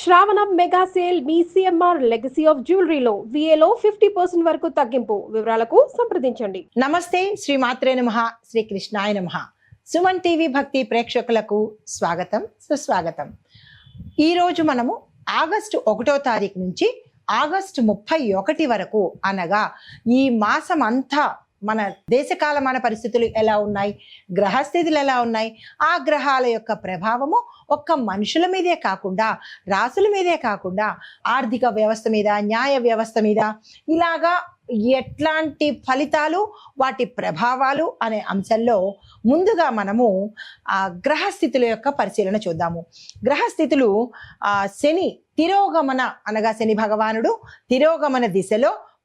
శ్రావణ mega sale మీ CMR legacy of జ్యువెలరీలో విఏలో ఫిఫ్టీ పర్సెంట్ వరకు తగ్గింపు వివరాలకు సంప్రదించండి. నమస్తే శ్రీ మాత్రే నమ శ్రీ కృష్ణాయ నమ. సుమన్ టీవీ భక్తి ప్రేక్షకులకు స్వాగతం సుస్వాగతం. ఈరోజు మనము ఆగస్టు ఒకటో తారీఖు నుంచి ఆగస్టు ముప్పై ఒకటి వరకు అనగా ఈ మాసం అంతా మన దేశకాలమాన పరిస్థితులు ఎలా ఉన్నాయి? గ్రహస్థితులు ఎలా ఉన్నాయి? ఆ గ్రహాల యొక్క ప్రభావము ఒక్క మనుషుల మీదే కాకుండా రాసుల మీదే కాకుండా ఆర్థిక వ్యవస్థ మీద న్యాయ వ్యవస్థ మీద ఇలాగా ఎట్లాంటి ఫలితాలు వాటి ప్రభావాలు అనే అంశంలో ముందుగా మనము ఆ గ్రహస్థితుల యొక్క పరిశీలన చూద్దాము. గ్రహస్థితులు ఆ శని తిరోగమన అనగా శని భగవానుడు తిరోగమన దిశలో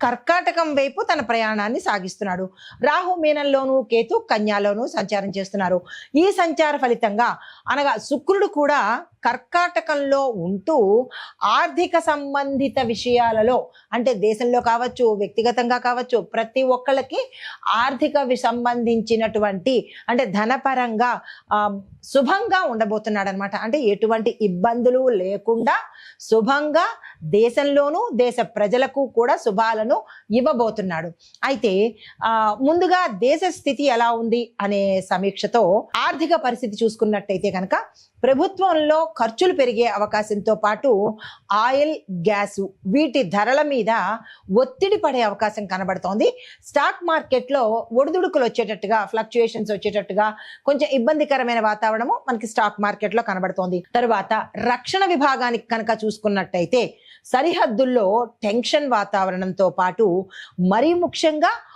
కర్కాటకం వైపు తన ప్రయాణాన్ని సాగిస్తున్నాడు. రాహు మీనంలోను కేతు కన్యాలోను సంచారం చేస్తున్నారు. ఈ సంచార ఫలితంగా అనగా శుక్రుడు కూడా కర్కాటకంలో ఉంటూ ఆర్థిక సంబంధిత విషయాలలో అంటే దేశంలో కావచ్చు వ్యక్తిగతంగా కావచ్చు ప్రతి ఒక్కళ్ళకి ఆర్థిక సంబంధించినటువంటి అంటే ధనపరంగా శుభంగా ఉండబోతున్నాడు అనమాట అంటే ఎటువంటి ఇబ్బందులు లేకుండా శుభంగా దేశంలోనూ దేశ ప్రజలకు కూడా శుభాలను ఇవ్వబోతున్నాడు. అయితే ముందుగా దేశ స్థితి ఎలా ఉంది అనే సమీక్షతో ఆర్థిక పరిస్థితి చూసుకున్నట్టయితే కనుక ప్రభుత్వంలో ఖర్చులు పెరిగే అవకాశంతో పాటు ఆయిల్ గ్యాసు వీటి ధరల మీద ఒత్తిడి పడే అవకాశం కనబడుతోంది. స్టాక్ మార్కెట్లో ఒడిదుడుకులు వచ్చేటట్టుగా ఫ్లక్చుయేషన్స్ వచ్చేటట్టుగా కొంచెం ఇబ్బందికరమైన వాతావరణము మనకి స్టాక్ మార్కెట్లో కనబడుతోంది. తర్వాత రక్షణ విభాగానికి కనుక చూసుకున్నట్టయితే సరిహద్దుల్లో టెన్షన్ వాతావరణంతో పాటు మరీ ముఖ్యంగా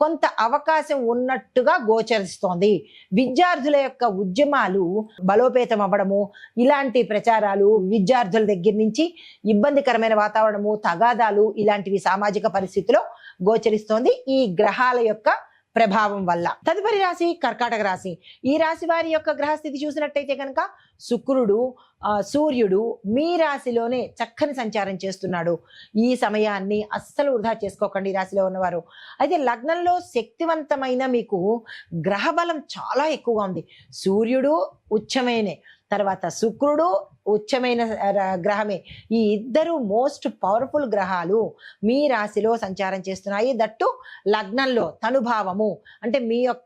కొంత అవకాశం ఉన్నట్టుగా గోచరిస్తోంది. విద్యార్థుల యొక్క ఉద్యమాలు బలోపేతం అవ్వడము ఇలాంటి ప్రచారాలు విద్యార్థుల దగ్గర నుంచి ఇబ్బందికరమైన వాతావరణము తగాదాలు ఇలాంటివి సామాజిక పరిస్థితిలో గోచరిస్తోంది. ఈ గ్రహాల యొక్క ప్రభావం వల్ల. తదుపరి రాశి కర్కాటక రాశి. ఈ రాశి వారి యొక్క గ్రహస్థితి చూసినట్టయితే కనుక శుక్రుడు సూర్యుడు మీ రాశిలోనే చక్కని సంచారం చేస్తున్నాడు. ఈ సమయాన్ని అస్సలు వృధా చేసుకోకండి ఈ రాశిలో ఉన్నవారు. అయితే లగ్నంలో శక్తివంతమైన మీకు గ్రహ బలం చాలా ఎక్కువగా ఉంది. సూర్యుడు ఉచ్చమైనే తర్వాత శుక్రుడు ఉచ్చమైన ర- గ్రహమే. ఈ ఇద్దరు మోస్ట్ పవర్ఫుల్ గ్రహాలు మీ రాశిలో సంచారం చేస్తున్నాయి. దట్టు లగ్నంలో తనుభావము. అంటే మీ యొక్క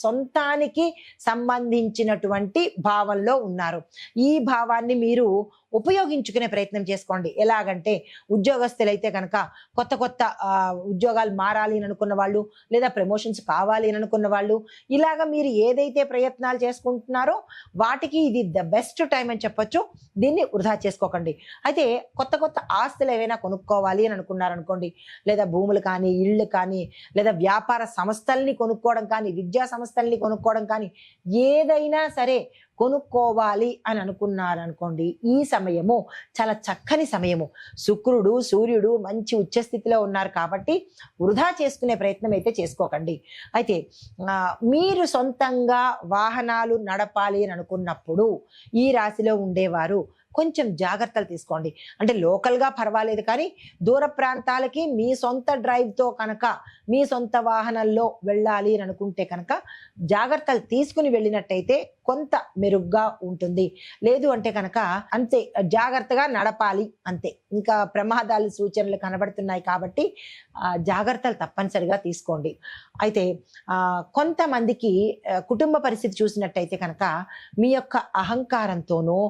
సొంతానికి సంబంధించినటువంటి భావంలో ఉన్నారు. ఈ భావాన్ని మీరు ఉపయోగించుకునే ప్రయత్నం చేసుకోండి. ఎలాగంటే ఉద్యోగస్తులైతే కనుక కొత్త కొత్త ఉద్యోగాలు మారాలి అని అనుకున్న వాళ్ళు లేదా ప్రమోషన్స్ కావాలి అని అనుకున్న వాళ్ళు ఇలాగ మీరు ఏదైతే ప్రయత్నాలు చేసుకుంటున్నారో వాటికి ఇది ద బెస్ట్ టైం అని చెప్పొచ్చు. దీన్ని వృధా చేసుకోకండి. అయితే కొత్త కొత్త ఆస్తులు ఏవైనా కొనుక్కోవాలి అని అనుకున్నారనుకోండి లేదా భూములు కానీ ఇళ్ళు కానీ లేదా వ్యాపార సంస్థల్ని కొనుక్కోవడం కానీ విద్యా సంస్థల్ని కొనుక్కోవడం కానీ ఏదైనా సరే కొనుక్కోవాలి అని అనుకున్నారనుకోండి ఈ సమయము చాలా చక్కని సమయము. శుక్రుడు సూర్యుడు మంచి ఉచ్చస్థితిలో ఉన్నారు కాబట్టి వృధా చేసుకునే ప్రయత్నం అయితే చేసుకోకండి. అయితే మీరు సొంతంగా వాహనాలు నడపాలి అని అనుకున్నప్పుడు ఈ రాశిలో ఉండేవారు కొంచెం జాగ్రత్తలు తీసుకోండి. అంటే లోకల్గా పర్వాలేదు కానీ దూర ప్రాంతాలకి మీ సొంత డ్రైవ్తో కనుక మీ సొంత వాహనంలో వెళ్ళాలి అని అనుకుంటే కనుక జాగ్రత్తలు తీసుకుని వెళ్ళినట్టయితే కొంత మెరుగ్గా ఉంటుంది. లేదు అంటే కనుక అంతే జాగ్రత్తగా నడపాలి అంతే. ఇంకా ప్రమాదాలు సూచనలు కనబడుతున్నాయి కాబట్టి జాగ్రత్తలు తప్పనిసరిగా తీసుకోండి. అయితే కొంతమందికి కుటుంబ పరిస్థితి చూసినట్టయితే కనుక మీ యొక్క అహంకారంతోనో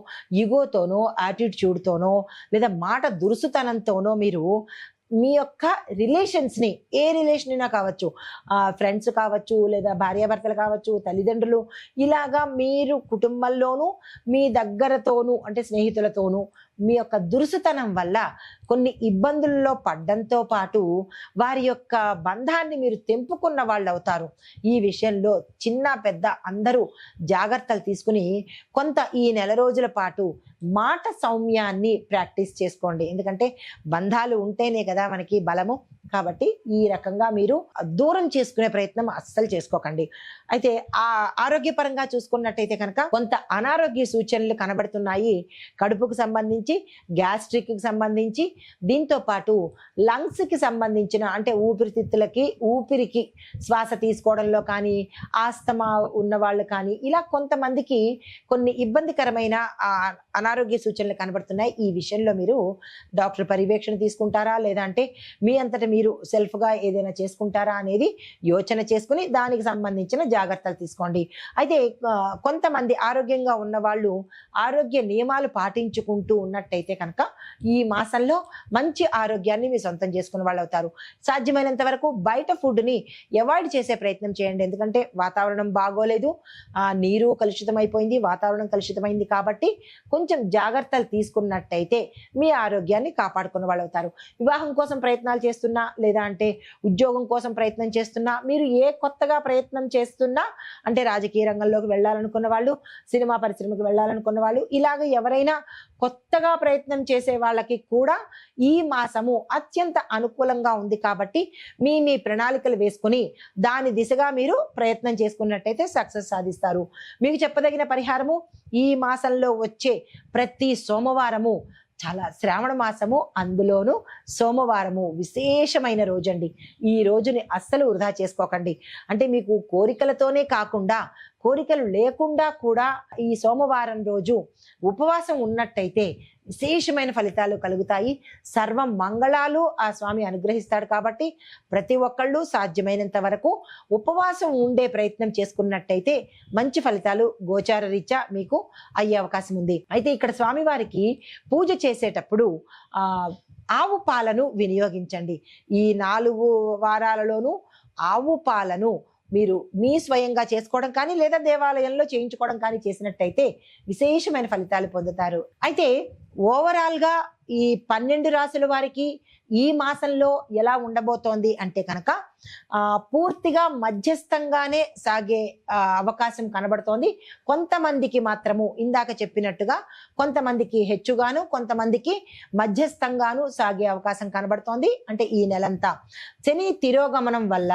ఇగోతోనో యాటిట్యూడ్తోనో లేదా మాట దురుసుతనంతోనో మీరు మీ యొక్క రిలేషన్స్ని ఏ రిలేషన్ అయినా కావచ్చు ఫ్రెండ్స్ కావచ్చు లేదా భార్యాభర్తలు కావచ్చు తల్లిదండ్రులు ఇలాగా మీరు కుటుంబంలోనూ మీ దగ్గరతోనూ అంటే స్నేహితులతోనూ మీ యొక్క దురుసుతనం వల్ల కొన్ని ఇబ్బందుల్లో పడ్డంతో పాటు వారి యొక్క బంధాన్ని మీరు తెంపుకున్న వాళ్ళు అవుతారు. ఈ విషయంలో చిన్న పెద్ద అందరూ జాగ్రత్తలు తీసుకుని కొంత ఈ నెల రోజుల పాటు మాట సౌమ్యాన్ని ప్రాక్టీస్ చేసుకోండి. ఎందుకంటే బంధాలు ఉంటేనే కదా మనకి బలము. కాబట్టి ఈ రకంగా మీరు దూరం చేసుకునే ప్రయత్నం అస్సలు చేసుకోకండి. అయితే ఆ ఆరోగ్యపరంగా చూసుకున్నట్టయితే కనుక కొంత అనారోగ్య సూచనలు కనబడుతున్నాయి. కడుపుకు సంబంధించి గ్యాస్ట్రిక్కి సంబంధించి దీంతో పాటు లంగ్స్కి సంబంధించిన అంటే ఊపిరితిత్తులకి ఊపిరికి శ్వాస తీసుకోవడంలో కానీ ఆస్తమా ఉన్న వాళ్ళు కానీ ఇలా కొంతమందికి కొన్ని ఇబ్బందికరమైన అనారోగ్య సూచనలు కనబడుతున్నాయి. ఈ విషయంలో మీరు డాక్టర్ పర్యవేక్షణ తీసుకుంటారా? లేదా అంటే మీ అంతటా మీరు సెల్ఫ్గా ఏదైనా చేసుకుంటారా అనేది యోచన చేసుకుని దానికి సంబంధించిన జాగ్రత్తలు తీసుకోండి. అయితే కొంతమంది ఆరోగ్యంగా ఉన్న వాళ్ళు ఆరోగ్య నియమాలు పాటించుకుంటూ ఉన్నట్టయితే కనుక ఈ మాసంలో మంచి ఆరోగ్యాన్ని మీ సొంతం చేసుకున్న వాళ్ళు అవుతారు. సాధ్యమైనంత వరకు బయట ఫుడ్ని అవాయిడ్ చేసే ప్రయత్నం చేయండి. ఎందుకంటే వాతావరణం బాగోలేదు నీరు కలుషితమైపోయింది వాతావరణం కలుషితమైంది కాబట్టి కొంచెం జాగ్రత్తలు తీసుకున్నట్టయితే మీ ఆరోగ్యాన్ని కాపాడుకున్న వాళ్ళు అవుతారు. వివాహం కోసం ప్రయత్నాలు చేస్తున్నా లేదా అంటే ఉద్యోగం కోసం ప్రయత్నం చేస్తున్నా మీరు ఏ కొత్తగా ప్రయత్నం చేస్తున్నా అంటే రాజకీయ రంగంలోకి వెళ్ళాలనుకున్న వాళ్ళు సినిమా పరిశ్రమకి వెళ్ళాలనుకున్న వాళ్ళు ఇలాగ ఎవరైనా కొత్తగా ప్రయత్నం చేసే వాళ్ళకి కూడా ఈ మాసము అత్యంత అనుకూలంగా ఉంది కాబట్టి మీ మీ ప్రణాళికలు వేసుకుని దాని దిశగా మీరు ప్రయత్నం చేసుకున్నట్టయితే సక్సెస్ సాధిస్తారు. మీకు చెప్పదగిన పరిహారము ఈ మాసంలో వచ్చే ప్రతి సోమవారము చాలా శ్రావణ మాసము అందులోనూ సోమవారము విశేషమైన రోజండి. ఈ రోజుని అస్సలు వృధా చేసుకోకండి. అంటే మీకు కోరికలతోనే కాకుండా కోరికలు లేకుండా కూడా ఈ సోమవారం రోజు ఉపవాసం ఉన్నట్టయితే విశేషమైన ఫలితాలు కలుగుతాయి. సర్వ మంగళాలు ఆ స్వామి అనుగ్రహిస్తాడు కాబట్టి ప్రతి ఒక్కళ్ళు సాధ్యమైనంత వరకు ఉపవాసం ఉండే ప్రయత్నం చేసుకున్నట్టయితే మంచి ఫలితాలు గోచార రీత్యా మీకు అయ్యే అవకాశం ఉంది. అయితే ఇక్కడ స్వామివారికి పూజ చేసేటప్పుడు ఆవు పాలను వినియోగించండి. ఈ నాలుగు వారాలలోనూ ఆవు పాలను మీరు మీ స్వయంగా చేసుకోవడం కానీ లేదా దేవాలయంలో చేయించుకోవడం కానీ చేసినట్టయితే విశేషమైన ఫలితాలు పొందుతారు. అయితే ఓవరాల్గా ఈ పన్నెండు రాసుల వారికి ఈ మాసంలో ఎలా ఉండబోతోంది అంటే కనుక పూర్తిగా మధ్యస్థంగానే సాగే అవకాశం కనబడుతోంది. కొంతమందికి మాత్రము ఇందాక చెప్పినట్టుగా కొంతమందికి హెచ్చుగాను కొంతమందికి మధ్యస్థంగాను సాగే అవకాశం కనబడుతోంది. అంటే ఈ నెలంతా. శని తిరోగమనం వల్ల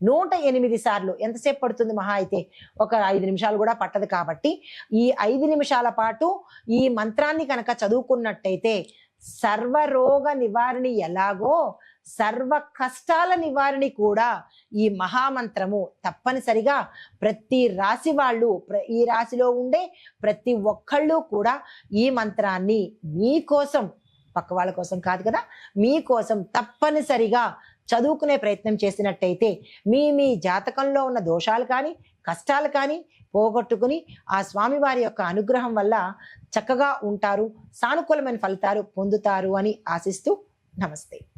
నూట ఎనిమిది సార్లు. ఎంతసేపు పడుతుంది మహా అయితే? ఒక ఐదు నిమిషాలు కూడా పట్టదు కాబట్టి ఈ ఐదు నిమిషాల పాటు ఈ మంత్రాన్ని కనుక చదువుకున్నట్టయితే సర్వరోగ నివారణ ఎలాగో సర్వ కష్టాల నివారణి కూడా ఈ మహామంత్రము తప్పనిసరిగా ప్రతి రాశి వాళ్ళు ప్ర- ఈ రాశిలో ఉండే ప్రతి ఒక్కళ్ళు కూడా ఈ మంత్రాన్ని మీకోసం పక్క వాళ్ళ కోసం కాదు కదా మీకోసం తప్పనిసరిగా చదువుకునే ప్రయత్నం చేసినట్టయితే మీ మీ జాతకంలో ఉన్న దోషాలు కానీ కష్టాలు కానీ పోగొట్టుకుని ఆ స్వామివారి యొక్క అనుగ్రహం వల్ల చక్కగా ఉంటారు సానుకూలమైన ఫలితాలు పొందుతారు అని ఆశిస్తూ నమస్తే.